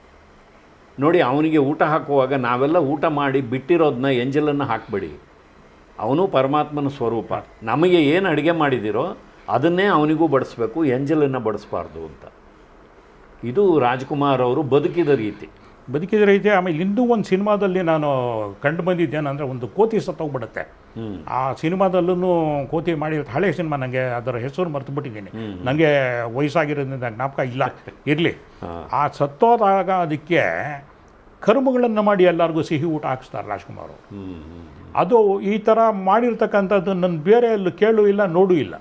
ನೋಡಿ, ಅವನಿಗೆ ಊಟ ಹಾಕುವಾಗ ನಾವೆಲ್ಲ ಊಟ ಮಾಡಿ ಬಿಟ್ಟಿರೋದನ್ನ ಎಂಜಲನ್ನು ಹಾಕಬೇಡಿ. ಅವನು ಪರಮಾತ್ಮನ ಸ್ವರೂಪ. ನಮಗೆ ಏನು ಅಡುಗೆ ಮಾಡಿದಿರೋ ಅದನ್ನೇ ಅವನಿಗೂ ಬಡಿಸ್ಬೇಕು, ಎಂಜಲನ್ನು ಬಡಿಸ್ಬಾರ್ದು ಅಂತ. ಇದು ರಾಜ್ಕುಮಾರ್ ಅವರು ಬದುಕಿದ ರೀತಿ. ಬದುಕಿದ ರೀತಿ ಆಮೇಲೆ ಇನ್ನೂ ಒಂದು ಸಿನಿಮಾದಲ್ಲಿ ನಾನು ಕಂಡು ಬಂದಿದ್ದೇನೆಂದರೆ ಒಂದು ಕೋತಿ ಸತ್ತೋಗ್ಬಿಡುತ್ತೆ ಆ ಸಿನಿಮಾದಲ್ಲೂ ಕೋತಿ ಮಾಡಿ ಹಳೆ ಸಿನಿಮಾ ನನಗೆ ಅದರ ಹೆಸರು ಮರೆತು ಬಿಟ್ಟಿದ್ದೀನಿ. ನನಗೆ ವಯಸ್ಸಾಗಿರೋದ್ರಿಂದ ಜ್ಞಾಪಕ ಇಲ್ಲ. ಇರಲಿ. ಆ ಸತ್ತೋದಾಗ ಅದಕ್ಕೆ ಕರ್ಮಗಳನ್ನು ಮಾಡಿ ಎಲ್ಲರಿಗೂ ಸಿಹಿ ಊಟ ಹಾಕಿಸ್ತಾರೆ ರಾಜ್ಕುಮಾರ್ ಅವರು. ಅದು ಈ ಥರ ಮಾಡಿರ್ತಕ್ಕಂಥದ್ದು ನನ್ನ ಬೇರೆ ಎಲ್ಲೂ ಕೇಳು ಇಲ್ಲ ನೋಡೂ ಇಲ್ಲ.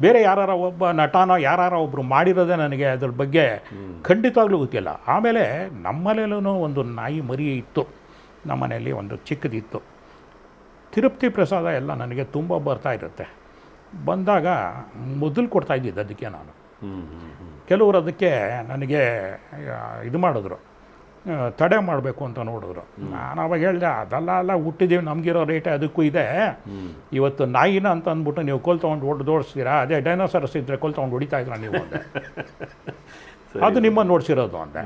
ಬೇರೆ ಯಾರಾರ ಒಬ್ಬ ನಟನೋ ಯಾರಾರ ಒಬ್ಬರು ಮಾಡಿರೋದೇ ನನಗೆ ಅದ್ರ ಬಗ್ಗೆ ಖಂಡಿತವಾಗ್ಲೂ ಗೊತ್ತಿಲ್ಲ. ಆಮೇಲೆ ನಮ್ಮನೇಲೂ ಒಂದು ನಾಯಿ ಮರಿ ಇತ್ತು. ನಮ್ಮನೆಯಲ್ಲಿ ಒಂದು ಚಿಕ್ಕದಿತ್ತು. ತಿರುಪ್ತಿ ಪ್ರಸಾದ ಎಲ್ಲ ನನಗೆ ತುಂಬ ಬರ್ತಾ ಇರುತ್ತೆ. ಬಂದಾಗ ಮೊದಲು ಕೊಡ್ತಾ ಇದ್ದಿದ್ದು ಅದಕ್ಕೆ ನಾನು. ಕೆಲವರು ಅದಕ್ಕೆ ನನಗೆ ಇದು ಮಾಡಿದ್ರು. ತಡೆ ಮಾಡಬೇಕು ಅಂತ ನೋಡಿದ್ರು. ನಾನು ಅವಾಗ ಹೇಳಿದೆ ಅದೆಲ್ಲ ಅಲ್ಲ ಹುಟ್ಟಿದ್ದೀವಿ ನಮಗಿರೋ ರೇಟೇ ಅದಕ್ಕೂ ಇದೆ. ಇವತ್ತು ನಾಯಿನ ಅಂತ ಅಂದ್ಬಿಟ್ಟು ನೀವು ಕೋಲ್ ತೊಗೊಂಡು ಹೊಡೆದು ಓಡಿಸ್ತೀರಾ ಅದೇ ಡೈನೋಸರಸ್ ಇದ್ದರೆ ಕೋಲ್ ತೊಗೊಂಡು ಹೊಡಿತಾ ಇದ್ರ ನೀವು ಅಂದೆ. ಅದು ನಿಮ್ಮನ್ನು ನೋಡಿಸಿರೋದು ಅಂದೆ.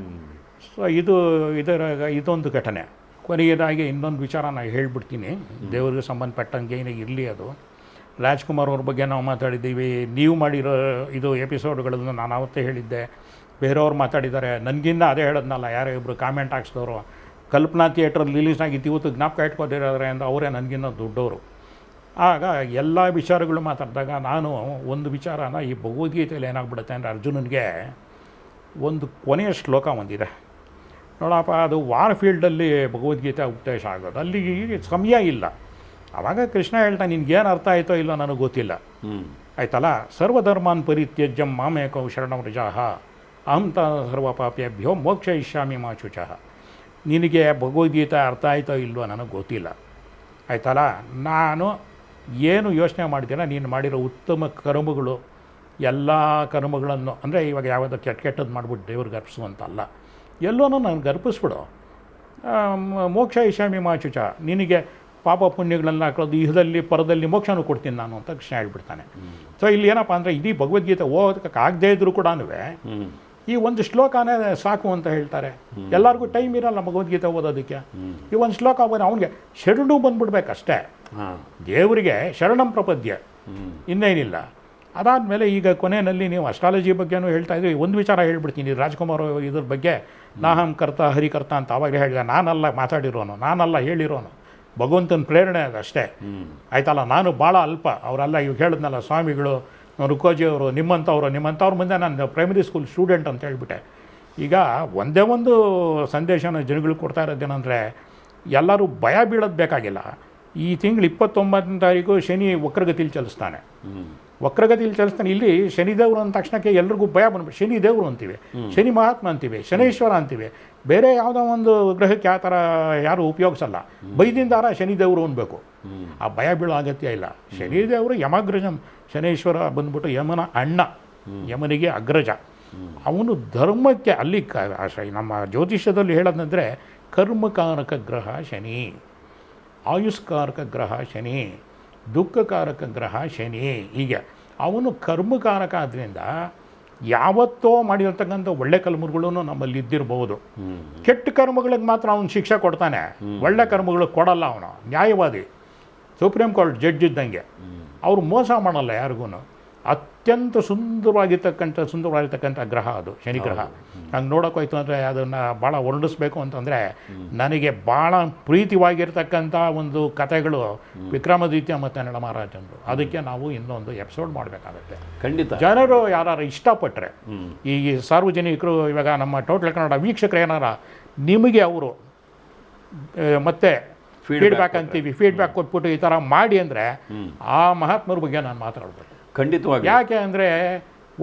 ಸೊ ಇದು ಇದರ ಇದೊಂದು ಘಟನೆ. ಕೊನೆಯದಾಗಿ ಇನ್ನೊಂದು ವಿಚಾರ ನಾನು ಹೇಳ್ಬಿಡ್ತೀನಿ. ದೇವರಿಗೆ ಸಂಬಂಧಪಟ್ಟಂಗೆ ಇರಲಿ ಅದು. ರಾಜ್ಕುಮಾರ್ ಅವ್ರ ಬಗ್ಗೆ ನಾವು ಮಾತಾಡಿದ್ದೀವಿ. ನೀವು ಮಾಡಿರೋ ಇದು ಎಪಿಸೋಡ್ಗಳನ್ನು ನಾನು ಅವತ್ತೇ ಹೇಳಿದ್ದೆ. ಬೇರೆಯವ್ರು ಮಾತಾಡಿದ್ದಾರೆ. ನನಗಿಂದ ಅದೇ ಹೇಳೋದ್ನಲ್ಲ ಯಾರೋ ಇಬ್ಬರು ಕಾಮೆಂಟ್ ಹಾಕ್ಸಿದವರು. ಕಲ್ಪನಾ ಥಿಯೇಟ್ರಲ್ಲಿ ರಿಲೀಸ್ನಾಗಿತ್ತು ಇವತ್ತು ಜ್ಞಾಪಕ ಇಟ್ಕೊಂಡಿರೋದ್ರೆ ಅಂತ ಅವರೇ ನನಗಿನ್ನ ದೊಡ್ಡವರು ಆಗ ಎಲ್ಲ ವಿಚಾರಗಳು ಮಾತಾಡಿದಾಗ ನಾನು ಒಂದು ವಿಚಾರನ ಈ ಭಗವದ್ಗೀತೆಯಲ್ಲಿ ಏನಾಗ್ಬಿಡುತ್ತೆ ಅಂದರೆ ಅರ್ಜುನನಿಗೆ ಒಂದು ಕೊನೆಯ ಶ್ಲೋಕ ಹೊಂದಿದೆ ನೋಡಪ್ಪ ಅದು ವಾರ್ ಫೀಲ್ಡಲ್ಲಿ ಭಗವದ್ಗೀತೆ ಉಪದೇಶ ಆಗೋದು. ಅಲ್ಲಿ ಸಮಯ ಇಲ್ಲ. ಆವಾಗ ಕೃಷ್ಣ ಹೇಳ್ತಾ ನಿನ್ಗೇನು ಅರ್ಥ ಆಯಿತೋ ಇಲ್ಲೋ ನನಗೆ ಗೊತ್ತಿಲ್ಲ. ಹ್ಞೂ ಆಯ್ತಲ್ಲ? ಸರ್ವಧರ್ಮಾನ್ ಪರಿತ್ಯಜ್ಯಂ ಮಾಮೇಕೌ ಶರಣಂ ರಜಾಹ ಅಹಂ ತ ಸರ್ವಪಾಪ್ಯಭ್ಯೋ ಮೋಕ್ಷ ಇಷ್ಯಾಮಿ ಮಾ ಶುಚಃ. ನಿನಗೆ ಭಗವದ್ಗೀತೆ ಅರ್ಥ ಆಯ್ತೋ ಇಲ್ವೋ ನನಗೆ ಗೊತ್ತಿಲ್ಲ. ಆಯ್ತಲ್ಲ? ನಾನು ಏನು ಯೋಚನೆ ಮಾಡ್ತೀನೋ ನೀನು ಮಾಡಿರೋ ಉತ್ತಮ ಕರ್ಮಗಳು ಎಲ್ಲ ಕರ್ಮಗಳನ್ನು ಅಂದರೆ ಇವಾಗ ಯಾವುದೋ ಕೆಟ್ಟ ಕೆಟ್ಟದ್ದು ಮಾಡ್ಬಿಟ್ಟು ದೇವ್ರಿಗೆ ಅರ್ಪಿಸುವಂತಲ್ಲ ಎಲ್ಲೋ ನಾನು ಗರ್ಪಿಸ್ಬಿಡು ಮೋಕ್ಷ ಇಶಾಮಿ ಮಾಚುಚ ನಿನಗೆ ಪಾಪ ಪುಣ್ಯಗಳನ್ನ ಹಾಕೋದು ಇಹದಲ್ಲಿ ಪರದಲ್ಲಿ ಮೋಕ್ಷನೂ ಕೊಡ್ತೀನಿ ನಾನು ಅಂತ ಕೃಷ್ಣ ಹೇಳ್ಬಿಡ್ತಾನೆ. ಸೊ ಇಲ್ಲಿ ಏನಪ್ಪ ಅಂದರೆ ಇಡೀ ಭಗವದ್ಗೀತೆ ಓದಕ್ಕೆ ಆಗದೇ ಇದ್ರೂ ಕೂಡ ಈ ಒಂದು ಶ್ಲೋಕನೇ ಸಾಕು ಅಂತ ಹೇಳ್ತಾರೆ. ಎಲ್ಲರಿಗೂ ಟೈಮ್ ಇರಲ್ಲ ಭಗವದ್ಗೀತೆ ಓದೋದಕ್ಕೆ. ಈ ಒಂದು ಶ್ಲೋಕ ಅವನಿಗೆ ಶರಣು ಬಂದ್ಬಿಡ್ಬೇಕಷ್ಟೇ. ದೇವರಿಗೆ ಶರಣಂ ಪ್ರಪದ್ಯ. ಇನ್ನೇನಿಲ್ಲ. ಅದಾದಮೇಲೆ ಈಗ ಕೊನೆಯಲ್ಲಿ ನೀವು ಅಸ್ಟ್ರಾಲಜಿ ಬಗ್ಗೆನೂ ಹೇಳ್ತಾ ಇದ್ದೀವಿ ಒಂದು ವಿಚಾರ ಹೇಳ್ಬಿಡ್ತೀನಿ. ರಾಜ್ಕುಮಾರ್ ಇದ್ರ ಬಗ್ಗೆ ನಾಹಂ ಕರ್ತ ಹರಿಕರ್ತ ಅಂತ ಆವಾಗಲೇ ಹೇಳಿದೆ. ನಾನಲ್ಲ ಮಾತಾಡಿರೋನು ನಾನಲ್ಲ ಹೇಳಿರೋನು. ಭಗವಂತನ ಪ್ರೇರಣೆ ಅದಷ್ಟೇ ಆಯ್ತಲ್ಲ ನಾನು ಭಾಳ ಅಲ್ಪ. ಅವರೆಲ್ಲ ಇವಾಗ ಹೇಳಿದ್ನಲ್ಲ ಸ್ವಾಮಿಗಳು ರುಕೋಜಿ ಅವರು ನಿಮ್ಮಂಥವ್ರು ನಿಮ್ಮಂಥವ್ರ ಮುಂದೆ ನಾನು ಪ್ರೈಮರಿ ಸ್ಕೂಲ್ ಸ್ಟೂಡೆಂಟ್ ಅಂತ ಹೇಳಿಬಿಟ್ಟೆ. ಈಗ ಒಂದೇ ಒಂದು ಸಂದೇಶನ ಜನಗಳು ಕೊಡ್ತಾ ಇರೋದೇನೆಂದರೆ ಎಲ್ಲರೂ ಭಯ ಬೀಳೋದು ಬೇಕಾಗಿಲ್ಲ. ಈ ತಿಂಗಳು ಇಪ್ಪತ್ತೊಂಬತ್ತನೇ ತಾರೀಕು ಶನಿ ವಕ್ರಗತಿಲಿ ಚಲಿಸ್ತಾನೆ. ವಕ್ರಗತಿಲಿ ವಕ್ರಗತಿಯಲ್ಲಿ ಚಲಿಸ್ತಾನೆ. ಇಲ್ಲಿ ಶನಿದೇವರು ಅಂದ ತಕ್ಷಣಕ್ಕೆ ಎಲ್ರಿಗೂ ಭಯ ಬಂದ್ಬಿಟ್ಟು ಶನಿ ದೇವರು ಅಂತೀವಿ ಶನಿ ಮಹಾತ್ಮ ಅಂತೀವಿ ಶನೈಶ್ವರ ಅಂತೀವಿ. ಬೇರೆ ಯಾವುದೋ ಒಂದು ಗ್ರಹಕ್ಕೆ ಆ ಥರ ಯಾರು ಉಪಯೋಗಿಸಲ್ಲ. ಬೈದಿಂದಾರ ಶನಿದೇವರು ಅನ್ಬೇಕು. ಆ ಭಯ ಬೀಳೋ ಅಗತ್ಯ ಇಲ್ಲ. ಶನಿದೇವರು ಯಮಗ್ರಜಂ ಶನೇಶ್ವರ ಬಂದ್ಬಿಟ್ಟು ಯಮನ ಅಣ್ಣ ಯಮನಿಗೆ ಅಗ್ರಜ. ಅವನು ಧರ್ಮಕ್ಕೆ ಅಲ್ಲಿ ಕ ನಮ್ಮ ಜ್ಯೋತಿಷ್ಯದಲ್ಲಿ ಹೇಳೋದಂದರೆ ಕರ್ಮಕಾರಕ ಗ್ರಹ ಶನಿ ಆಯುಷ್ಕಾರಕ ಗ್ರಹ ಶನಿ ದುಃಖಕಾರಕ ಗ್ರಹ ಶನಿ ಹೀಗೆ. ಅವನು ಕರ್ಮಕಾರಕ ಆದ್ದರಿಂದ ಯಾವತ್ತೋ ಮಾಡಿರ್ತಕ್ಕಂಥ ಒಳ್ಳೆ ಕರ್ಮಗಳು ನಮ್ಮಲ್ಲಿ ಇದ್ದಿರಬಹುದು ಕೆಟ್ಟ ಕರ್ಮಗಳಿಗೆ ಮಾತ್ರ ಅವನು ಶಿಕ್ಷೆ ಕೊಡ್ತಾನೆ. ಒಳ್ಳೆ ಕರ್ಮಗಳಿಗೆ ಕೊಡಲ್ಲ ಅವನು. ನ್ಯಾಯವಾದಿ. ಸುಪ್ರೀಂ ಕೋರ್ಟ್ ಜಡ್ಜ್ ಇದ್ದಂಗೆ. ಅವರು ಮೋಸ ಮಾಡಲ್ಲ ಯಾರಿಗೂ ಅತ್ಯಂತ ಸುಂದರವಾಗಿರ್ತಕ್ಕಂಥ ಸುಂದರವಾಗಿರ್ತಕ್ಕಂಥ ಗ್ರಹ ಅದು ಶನಿ ಗ್ರಹ. ನಂಗೆ ನೋಡೋಕೆ ಹೋಯ್ತು ಅಂದರೆ ಅದನ್ನು ಭಾಳ ವರ್ಣಿಸ್ಬೇಕು ಅಂತಂದರೆ ನನಗೆ ಭಾಳ ಪ್ರೀತಿವಾಗಿರ್ತಕ್ಕಂಥ ಒಂದು ಕಥೆಗಳು ವಿಕ್ರಮಾದಿತ್ಯ ಮತ್ತು ನಳಮಹಾರಾಜಂದು. ಅದಕ್ಕೆ ನಾವು ಇನ್ನೊಂದು ಎಪಿಸೋಡ್ ಮಾಡಬೇಕಾಗತ್ತೆ. ಖಂಡಿತ. ಜನರು ಯಾರು ಇಷ್ಟಪಟ್ಟರೆ ಈ ಸಾರ್ವಜನಿಕರು ಇವಾಗ ನಮ್ಮ ಟೋಟಲ್ ಕನ್ನಡ ವೀಕ್ಷಕರು ಏನಾರ ನಿಮಗೆ ಅವರು ಮತ್ತೆ ಫೀಡ್ಬ್ಯಾಕ್ ಅಂತೀವಿ. ಫೀಡ್ಬ್ಯಾಕ್ ಕೊಟ್ಬಿಟ್ಟು ಈ ಥರ ಮಾಡಿ ಅಂದರೆ ಆ ಮಹಾತ್ಮರ ಬಗ್ಗೆ ನಾನು ಮಾತಾಡ್ಬೇಕು. ಖಂಡಿತವಾಗಿ ಯಾಕೆ ಅಂದರೆ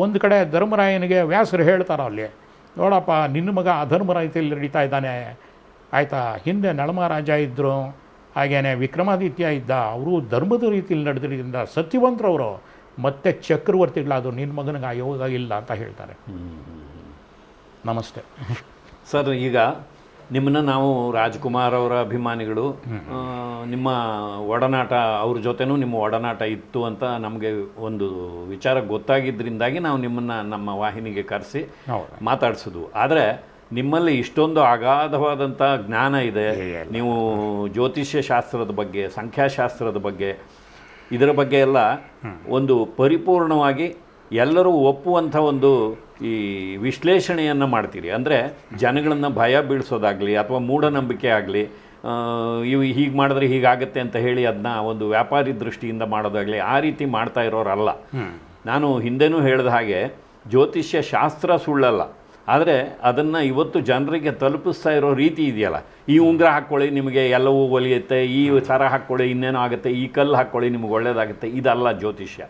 ಒಂದು ಕಡೆ ಧರ್ಮರಾಯನಿಗೆ ವ್ಯಾಸರು ಹೇಳ್ತಾರ ಅಲ್ಲಿ ನೋಡಪ್ಪ ನಿನ್ನ ಮಗ ಅಧರ್ಮ ರೀತಿಯಲ್ಲಿ ನಡೀತಾ ಇದ್ದಾನೆ. ಆಯಿತಾ? ಹಿಂದೆ ನಳಮಹಾರಾಜ ಇದ್ದರು ಹಾಗೇನೆ ವಿಕ್ರಮಾದಿತ್ಯ ಇದ್ದ ಅವರು ಧರ್ಮದ ರೀತಿಯಲ್ಲಿ ನಡೆದಿರೋದ್ರಿಂದ ಸತ್ಯವಂತರವರು ಮತ್ತೆ ಚಕ್ರವರ್ತಿಗಳಾದರು ನಿನ್ನ ಮಗನಿಗೆ ಆ ಯೋಗ ಇಲ್ಲ ಅಂತ ಹೇಳ್ತಾರೆ. ನಮಸ್ತೆ. ಸರ್ ಈಗ ನಿಮ್ಮನ್ನ ನಾವು ರಾಜ್ಕುಮಾರ್ ಅವರ ಅಭಿಮಾನಿಗಳು ನಿಮ್ಮ ಒಡನಾಟ ಅವ್ರ ಜೊತೆನೂ ನಿಮ್ಮ ಒಡನಾಟ ಇತ್ತು ಅಂತ ನಮಗೆ ಒಂದು ವಿಚಾರ ಗೊತ್ತಾಗಿದ್ದರಿಂದಾಗಿ ನಾವು ನಿಮ್ಮನ್ನು ನಮ್ಮ ವಾಹಿನಿಗೆ ಕರೆಸಿ ಮಾತಾಡಿಸಿದ್ವು. ಮಾತಾಡಿಸೋದು ಆದರೆ ನಿಮ್ಮಲ್ಲಿ ಇಷ್ಟೊಂದು ಅಗಾಧವಾದಂಥ ಜ್ಞಾನ ಇದೆ. ನೀವು ಜ್ಯೋತಿಷ್ಯ ಶಾಸ್ತ್ರದ ಬಗ್ಗೆ ಸಂಖ್ಯಾಶಾಸ್ತ್ರದ ಬಗ್ಗೆ ಇದರ ಬಗ್ಗೆ ಎಲ್ಲ ಒಂದು ಪರಿಪೂರ್ಣವಾಗಿ ಎಲ್ಲರೂ ಒಪ್ಪುವಂಥ ಒಂದು ಈ ವಿಶ್ಲೇಷಣೆಯನ್ನು ಮಾಡ್ತೀರಿ. ಅಂದರೆ ಜನಗಳನ್ನು ಭಯ ಬೀಳಿಸೋದಾಗಲಿ ಅಥವಾ ಮೂಢನಂಬಿಕೆ ಆಗಲಿ ಇವು ಹೀಗೆ ಮಾಡಿದ್ರೆ ಹೀಗಾಗತ್ತೆ ಅಂತ ಹೇಳಿ ಅದನ್ನ ಒಂದು ವ್ಯಾಪಾರಿ ದೃಷ್ಟಿಯಿಂದ ಮಾಡೋದಾಗಲಿ ಆ ರೀತಿ ಮಾಡ್ತಾ ಇರೋರಲ್ಲ. ನಾನು ಹಿಂದೆನೂ ಹೇಳಿದ ಹಾಗೆ ಜ್ಯೋತಿಷ್ಯ ಶಾಸ್ತ್ರ ಸುಳ್ಳಲ್ಲ. ಆದರೆ ಅದನ್ನು ಇವತ್ತು ಜನರಿಗೆ ತಲುಪಿಸ್ತಾ ಇರೋ ರೀತಿ ಇದೆಯಲ್ಲ. ಈ ಉಂಗ್ರ ಹಾಕ್ಕೊಳ್ಳಿ ನಿಮಗೆ ಎಲ್ಲವೂ ಒಲಿಯುತ್ತೆ ಈ ಸರ ಹಾಕ್ಕೊಳ್ಳಿ ಇನ್ನೇನೋ ಆಗುತ್ತೆ ಈ ಕಲ್ಲು ಹಾಕ್ಕೊಳ್ಳಿ ನಿಮಗೆ ಒಳ್ಳೇದಾಗುತ್ತೆ ಇದಲ್ಲ ಜ್ಯೋತಿಷ್ಯ.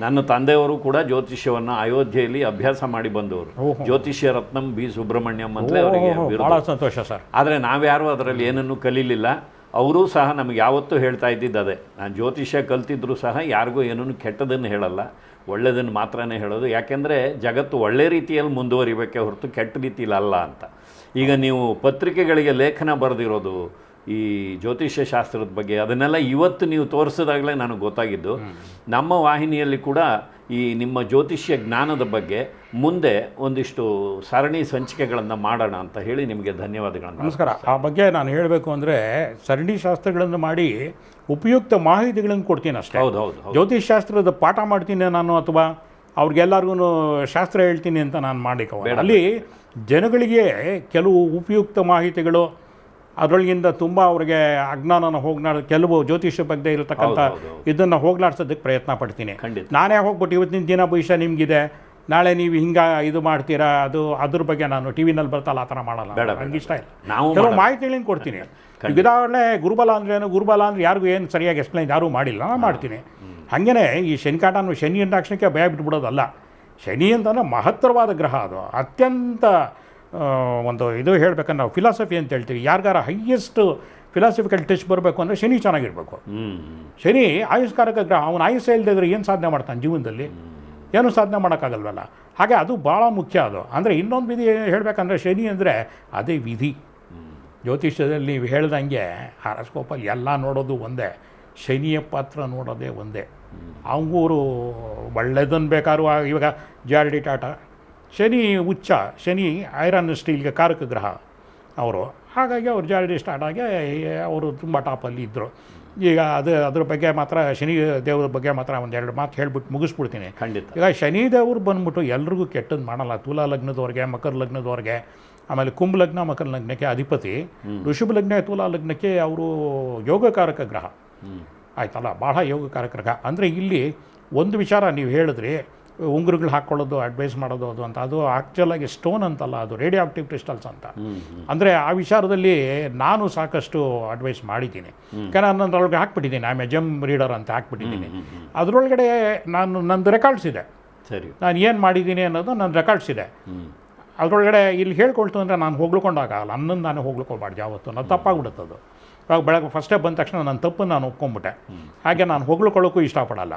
ನನ್ನ ತಂದೆಯವರು ಕೂಡ ಜ್ಯೋತಿಷ್ಯವನ್ನು ಅಯೋಧ್ಯೆಯಲ್ಲಿ ಅಭ್ಯಾಸ ಮಾಡಿ ಬಂದವರು. ಜ್ಯೋತಿಷ್ಯ ರತ್ನಂ ಬಿ ಸುಬ್ರಹ್ಮಣ್ಯಂ ಅಂತಲೇ ಅವರಿಗೆ ಬಹಳ ಸಂತೋಷ ಸರ್. ಆದರೆ ನಾವ್ಯಾರು ಅದರಲ್ಲಿ ಏನನ್ನೂ ಕಲೀಲಿಲ್ಲ. ಅವರೂ ಸಹ ನಮಗೆ ಯಾವತ್ತೂ ಹೇಳ್ತಾ ಇದ್ದಿದ್ದು ಅದೇ. ನಾನು ಜ್ಯೋತಿಷ್ಯ ಕಲ್ತಿದ್ರು ಸಹ ಯಾರಿಗೂ ಏನೂ ಕೆಟ್ಟದನ್ನು ಹೇಳಲ್ಲ. ಒಳ್ಳೆಯದನ್ನು ಮಾತ್ರನೇ ಹೇಳೋದು. ಯಾಕೆಂದರೆ ಜಗತ್ತು ಒಳ್ಳೆ ರೀತಿಯಲ್ಲಿ ಮುಂದುವರಿಬೇಕೇ ಹೊರತು ಕೆಟ್ಟ ರೀತಿಯಲ್ಲಿ ಅಲ್ಲ ಅಂತ. ಈಗ ನೀವು ಪತ್ರಿಕೆಗಳಿಗೆ ಲೇಖನ ಬರೆದಿರೋದು ಈ ಜ್ಯೋತಿಷ್ಯ ಶಾಸ್ತ್ರದ ಬಗ್ಗೆ ಅದನ್ನೆಲ್ಲ ಇವತ್ತು ನೀವು ತೋರಿಸಿದಾಗಲೇ ನನಗೆ ಗೊತ್ತಾಗಿದ್ದು. ನಮ್ಮ ವಾಹಿನಿಯಲ್ಲಿ ಕೂಡ ಈ ನಿಮ್ಮ ಜ್ಯೋತಿಷ್ಯ ಜ್ಞಾನದ ಬಗ್ಗೆ ಮುಂದೆ ಒಂದಿಷ್ಟು ಸರಣಿ ಸಂಚಿಕೆಗಳನ್ನು ಮಾಡೋಣ ಅಂತ ಹೇಳಿ ನಿಮಗೆ ಧನ್ಯವಾದಗಳನ್ನು. ನಮಸ್ಕಾರ. ಆ ಬಗ್ಗೆ ನಾನು ಹೇಳಬೇಕು ಅಂದರೆ ಸರಣಿ ಶಾಸ್ತ್ರಗಳನ್ನು ಮಾಡಿ ಉಪಯುಕ್ತ ಮಾಹಿತಿಗಳನ್ನು ಕೊಡ್ತೀನಿ ಅಷ್ಟೇ. ಹೌದು ಹೌದು ಜ್ಯೋತಿಷ್ ಶಾಸ್ತ್ರದ ಪಾಠ ಮಾಡ್ತೀನಿ ನಾನು ಅಥವಾ ಅವ್ರಿಗೆಲ್ಲರಿಗೂ ಶಾಸ್ತ್ರ ಹೇಳ್ತೀನಿ ಅಂತ ನಾನು ಮಾಡಲಿಕ್ಕೆ. ಅಲ್ಲಿ ಜನಗಳಿಗೆ ಕೆಲವು ಉಪಯುಕ್ತ ಮಾಹಿತಿಗಳು ಅದರೊಳಗಿಂದ ತುಂಬ ಅವ್ರಿಗೆ ಅಜ್ಞಾನನ ಹೋಗ್ನಾಡ ಕೆಲವು ಜ್ಯೋತಿಷ್ಯ ಬಗ್ಗೆ ಇರತಕ್ಕಂಥ. ಇದನ್ನು ಹೋಗ್ಲಾಡ್ಸೋದಕ್ಕೆ ಪ್ರಯತ್ನ ಪಡ್ತೀನಿ. ಖಂಡಿತ. ನಾನೇ ಹೋಗ್ಬಿಟ್ಟು ಇವತ್ತಿನ ದಿನ ಭವಿಷ್ಯ ನಿಮಗಿದೆ. ನಾಳೆ ನೀವು ಹಿಂಗೆ ಇದು ಮಾಡ್ತೀರಾ ಅದು ಅದ್ರ ಬಗ್ಗೆ ನಾನು ಟಿ ವಿನಲ್ಲಿ ಬರ್ತಲ್ಲ ಆ ಥರ ಮಾಡಲ್ಲ. ಬೇಡ, ಬೇಡ. ನಂಗೆ ಇಷ್ಟ ಇಲ್ಲ. ನಾವು ಕೆಲವು ಮಾಹಿತಿ ಮಾಹಿತಿಗಳನ್ನ ಕೊಡ್ತೀನಿ. ಉದಾಹರಣೆ ಗುರುಬಲ ಅಂದ್ರೆ ಏನು? ಗುರುಬಲ ಅಂದ್ರೆ ಯಾರಿಗೂ ಏನು ಸರಿಯಾಗಿ ಎಕ್ಸ್ಪ್ಲೈನ್ ಯಾರೂ ಮಾಡಿಲ್ಲ. ನಾನು ಮಾಡ್ತೀನಿ. ಹಾಗೇನೆ ಈ ಶನಿಕಾಟನ ಶನಿ ಅಂದಾಕ್ಷಣಕ್ಕೆ ಭಯ ಬಿಟ್ಬಿಡೋದಲ್ಲ. ಶನಿ ಅಂತಂದ್ರೆ ಮಹತ್ತರವಾದ ಗ್ರಹ ಅದು. ಅತ್ಯಂತ ಒಂದು ಇದು ಹೇಳ್ಬೇಕಂದ್ರೆ ನಾವು ಫಿಲಾಸಫಿ ಅಂತ ಹೇಳ್ತೀವಿ. ಯಾರಿಗಾರ ಹೈಯೆಸ್ಟ್ ಫಿಲಾಸಫಿಕಲ್ ಟಚ್ ಬರಬೇಕು ಅಂದರೆ ಶನಿ ಚೆನ್ನಾಗಿರಬೇಕು. ಶನಿ ಆಯುಷ್ಕಾರಕ ಗ್ರಹ ಅವನು ಆಯುಷ್ಯ ಇಲ್ಲದೆ ಇದ್ರೆ ಏನು ಸಾಧನೆ ಮಾಡ್ತಾನೆ ಜೀವನದಲ್ಲಿ? ಏನೂ ಸಾಧನೆ ಮಾಡೋಕ್ಕಾಗಲ್ವಲ್ಲ? ಹಾಗೆ ಅದು ಭಾಳ ಮುಖ್ಯ ಅದು. ಅಂದರೆ ಇನ್ನೊಂದು ವಿಧಿ ಹೇಳಬೇಕಂದ್ರೆ ಶನಿ ಅಂದರೆ ಅದೇ ವಿಧಿ. ಜ್ಯೋತಿಷ್ಯದಲ್ಲಿ ನೀವು ಹೇಳ್ದಂಗೆ ಹಾರಸ್ಕೋಪಲ್ಲಿ ಎಲ್ಲ ನೋಡೋದು ಒಂದೇ. ಶನಿಯ ಪಾತ್ರ ನೋಡೋದೇ ಒಂದೇ. ಅವರು ಒಳ್ಳೇದನ್ನು ಬೇಕಾದ್ರೂ ಇವಾಗ ಜಾರ್ಡಿ ಆರ್ ಡಿ ಟಾಟಾ ಶನಿ ಉಚ್ಚ ಶನಿ ಐರನ್ ಸ್ಟೀಲ್ಗೆ ಕಾರಕ ಗ್ರಹ ಅವರು. ಹಾಗಾಗಿ ಅವ್ರ ಜಾಲಡಿ ಸ್ಟಾರ್ಟ್ ಆಗಿ ಅವರು ತುಂಬ ಟಾಪಲ್ಲಿ ಇದ್ದರು ಈಗ ಅದು ಅದ್ರ ಬಗ್ಗೆ ಮಾತ್ರ ಶನಿ ದೇವ್ರ ಬಗ್ಗೆ ಮಾತ್ರ ಒಂದೆರಡು ಮಾತು ಹೇಳ್ಬಿಟ್ಟು ಮುಗಿಸ್ಬಿಡ್ತೀನಿ. ಖಂಡಿತ. ಈಗ ಶನಿ ದೇವ್ರು ಬಂದ್ಬಿಟ್ಟು ಎಲ್ರಿಗೂ ಕೆಟ್ಟದ್ದು ಮಾಡಲ್ಲ. ತುಲಾ ಲಗ್ನದವ್ರಿಗೆ ಮಕರ ಲಗ್ನದವ್ರಿಗೆ ಆಮೇಲೆ ಕುಂಭ ಲಗ್ನ ಮಕರ ಲಗ್ನಕ್ಕೆ ಅಧಿಪತಿ. ಋಷಭ ಲಗ್ನ ತುಲಾ ಲಗ್ನಕ್ಕೆ ಅವರು ಯೋಗಕಾರಕ ಗ್ರಹ. ಆಯ್ತಲ್ಲ? ಭಾಳ ಯೋಗಕಾರಕ ಗ್ರಹ. ಅಂದರೆ ಇಲ್ಲಿ ಒಂದು ವಿಚಾರ ನೀವು ಹೇಳಿದ್ರಿ ಉಂಗುರುಗಳು ಹಾಕ್ಕೊಳ್ಳೋದು ಅಡ್ವೈಸ್ ಮಾಡೋದು ಅದು ಅಂತ. ಅದು ಆ್ಯಕ್ಚುಲಾಗಿ ಸ್ಟೋನ್ ಅಂತಲ್ಲ ಅದು ರೇಡಿಯೋ ಆಕ್ಟಿವ್ ಕ್ರಿಸ್ಟಲ್ಸ್ ಅಂತ ಅಂದರೆ ಆ ವಿಚಾರದಲ್ಲಿ ನಾನು ಸಾಕಷ್ಟು ಅಡ್ವೈಸ್ ಮಾಡಿದ್ದೀನಿ. ಯಾಕಂದರೆ ನಾನು ಅದರೊಳಗೆ ಹಾಕ್ಬಿಟ್ಟಿದ್ದೀನಿ. ಆಮೇಲೆ ಜಮ್ ರೀಡರ್ ಅಂತ ಹಾಕ್ಬಿಟ್ಟಿದ್ದೀನಿ. ಅದರೊಳಗಡೆ ನಾನು ನಂದು ರೆಕಾರ್ಡ್ಸ್ ಇದೆ. ಸರಿ. ನಾನು ಏನು ಮಾಡಿದ್ದೀನಿ ಅನ್ನೋದು ನನ್ನ ರೆಕಾರ್ಡ್ಸ್ ಇದೆ. ಅದರೊಳಗಡೆ ಇಲ್ಲಿ ಹೇಳ್ಕೊಳ್ತು ಅಂದರೆ ನಾನು ಹೋಗ್ಲಿಕೊಂಡಾಗಲ್ಲ ನನ್ನನ್ನು ನಾನು ಹೋಗ್ಲಿಕ್ಕೋಬಾರ್ದು ಯಾವತ್ತು. ನಾನು ತಪ್ಪಾಗ್ಬಿಡುತ್ತದು. ಬೆಳಗ್ಗೆ ಫಸ್ಟೇ ಬಂದ ತಕ್ಷಣ ನನ್ನ ತಪ್ಪು ನಾನು ಒಪ್ಕೊಂಬಿಟ್ಟೆ. ಹಾಗೆ ನಾನು ಹೊಗಳ್ಕೊಳ್ಳೋಕ್ಕೂ ಇಷ್ಟಪಡಲ್ಲ.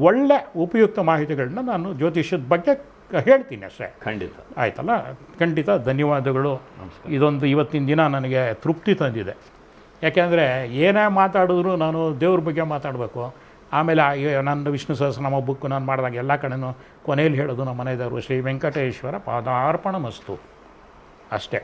ಒಳ್ಳೆ ಉಪಯುಕ್ತ ಮಾಹಿತಿಗಳನ್ನ ನಾನು ಜ್ಯೋತಿಷ್ಯದ ಬಗ್ಗೆ ಹೇಳ್ತೀನಿ ಅಷ್ಟೇ. ಖಂಡಿತ. ಆಯ್ತಲ್ಲ? ಖಂಡಿತ ಧನ್ಯವಾದಗಳು. ಇದೊಂದು ಇವತ್ತಿನ ದಿನ ನನಗೆ ತೃಪ್ತಿ ತಂದಿದೆ. ಯಾಕೆಂದರೆ ಏನೇ ಮಾತಾಡಿದ್ರು ನಾನು ದೇವ್ರ ಬಗ್ಗೆ ಮಾತಾಡಬೇಕು. ಆಮೇಲೆ ನನ್ನ ವಿಷ್ಣು ಸಹಸ್ರನಾಮ ಬುಕ್ ನಾನು ಮಾಡಿದಾಗ ಎಲ್ಲ ಕಡೆನೂ ಕೊನೆಯಲ್ಲಿ ಹೇಳೋದು ನಮ್ಮ ಮನೆಯದವರು ಶ್ರೀ ವೆಂಕಟೇಶ್ವರ ಪಾದಾರ್ಪಣ ಮಸ್ತು ಅಷ್ಟೇ.